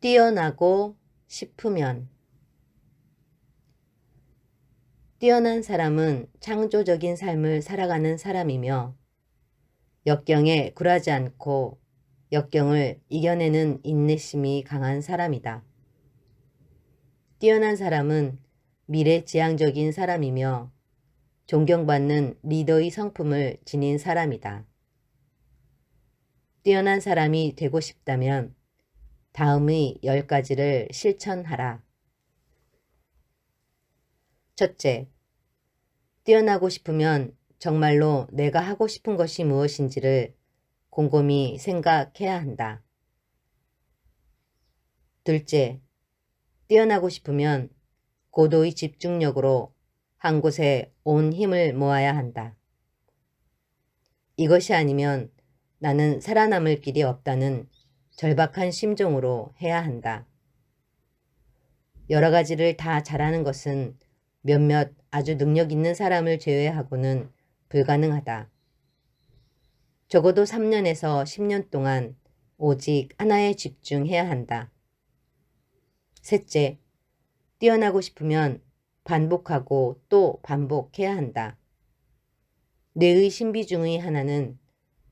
뛰어나고 싶으면 뛰어난 사람은 창조적인 삶을 살아가는 사람이며 역경에 굴하지 않고 역경을 이겨내는 인내심이 강한 사람이다. 뛰어난 사람은 미래지향적인 사람이며 존경받는 리더의 성품을 지닌 사람이다. 뛰어난 사람이 되고 싶다면 다음의 열 가지를 실천하라. 첫째, 뛰어나고 싶으면 정말로 내가 하고 싶은 것이 무엇인지를 곰곰이 생각해야 한다. 둘째, 뛰어나고 싶으면 고도의 집중력으로 한 곳에 온 힘을 모아야 한다. 이것이 아니면 나는 살아남을 길이 없다는 절박한 심정으로 해야 한다. 여러 가지를 다 잘하는 것은 몇몇 아주 능력 있는 사람을 제외하고는 불가능하다. 적어도 3년에서 10년 동안 오직 하나에 집중해야 한다. 셋째, 뛰어나고 싶으면 반복하고 또 반복해야 한다. 뇌의 신비 중의 하나는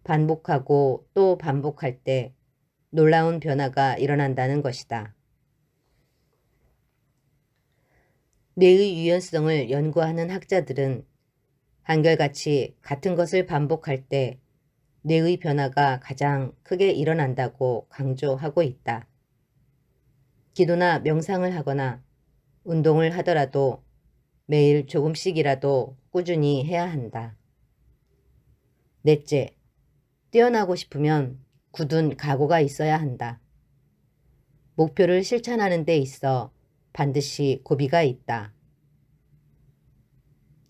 반복하고 또 반복할 때 놀라운 변화가 일어난다는 것이다. 뇌의 유연성을 연구하는 학자들은 한결같이 같은 것을 반복할 때 뇌의 변화가 가장 크게 일어난다고 강조하고 있다. 기도나 명상을 하거나 운동을 하더라도 매일 조금씩이라도 꾸준히 해야 한다. 넷째, 뛰어나고 싶으면 굳은 각오가 있어야 한다. 목표를 실천하는 데 있어 반드시 고비가 있다.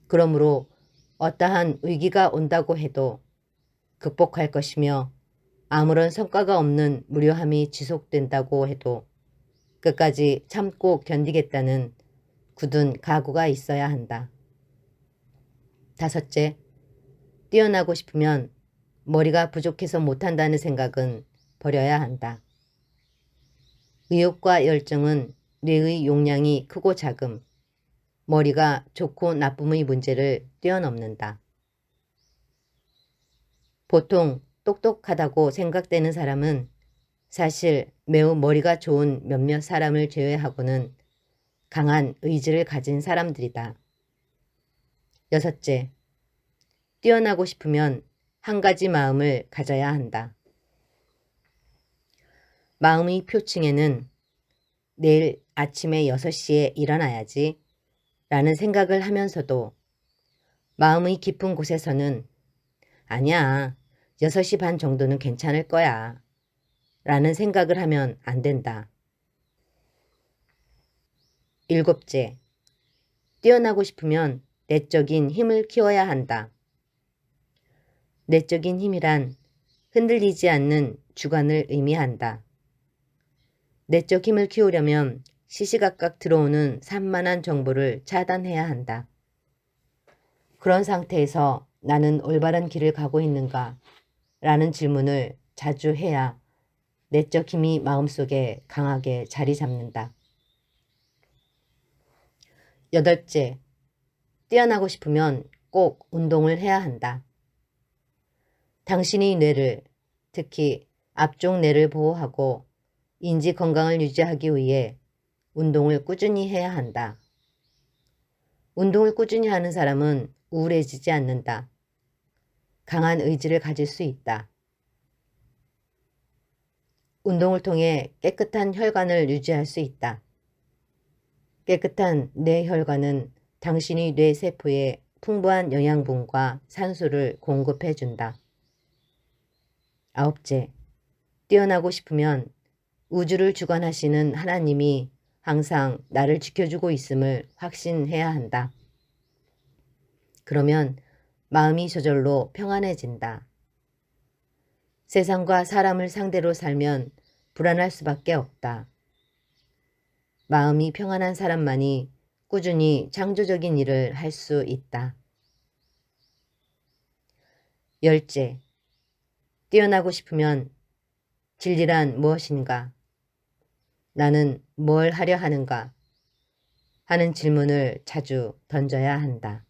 그러므로 어떠한 위기가 온다고 해도 극복할 것이며 아무런 성과가 없는 무료함이 지속된다고 해도 끝까지 참고 견디겠다는 굳은 각오가 있어야 한다. 다섯째, 뛰어나고 싶으면 머리가 부족해서 못한다는 생각은 버려야 한다. 의욕과 열정은 뇌의 용량이 크고 작음, 머리가 좋고 나쁨의 문제를 뛰어넘는다. 보통 똑똑하다고 생각되는 사람은 사실 매우 머리가 좋은 몇몇 사람을 제외하고는 강한 의지를 가진 사람들이다. 여섯째, 뛰어나고 싶으면 한 가지 마음을 가져야 한다. 마음의 표층에는 내일 아침에 6시에 일어나야지 라는 생각을 하면서도 마음의 깊은 곳에서는 아니야, 6시 반 정도는 괜찮을 거야. 라는 생각을 하면 안 된다. 일곱째, 뛰어나고 싶으면 내적인 힘을 키워야 한다. 내적인 힘이란 흔들리지 않는 주관을 의미한다. 내적 힘을 키우려면 시시각각 들어오는 산만한 정보를 차단해야 한다. 그런 상태에서 나는 올바른 길을 가고 있는가? 라는 질문을 자주 해야 내적 힘이 마음속에 강하게 자리 잡는다. 여덟째, 뛰어나고 싶으면 꼭 운동을 해야 한다. 당신의 뇌를, 특히 앞쪽 뇌를 보호하고 인지 건강을 유지하기 위해 운동을 꾸준히 해야 한다. 운동을 꾸준히 하는 사람은 우울해지지 않는다. 강한 의지를 가질 수 있다. 운동을 통해 깨끗한 혈관을 유지할 수 있다. 깨끗한 뇌혈관은 당신의 뇌세포에 풍부한 영양분과 산소를 공급해 준다. 아홉째, 뛰어나고 싶으면 우주를 주관하시는 하나님이 항상 나를 지켜주고 있음을 확신해야 한다. 그러면 마음이 저절로 평안해진다. 세상과 사람을 상대로 살면 불안할 수밖에 없다. 마음이 평안한 사람만이 꾸준히 창조적인 일을 할 수 있다. 열째, 뛰어나고 싶으면 진리란 무엇인가? 나는 뭘 하려 하는가 하는 질문을 자주 던져야 한다.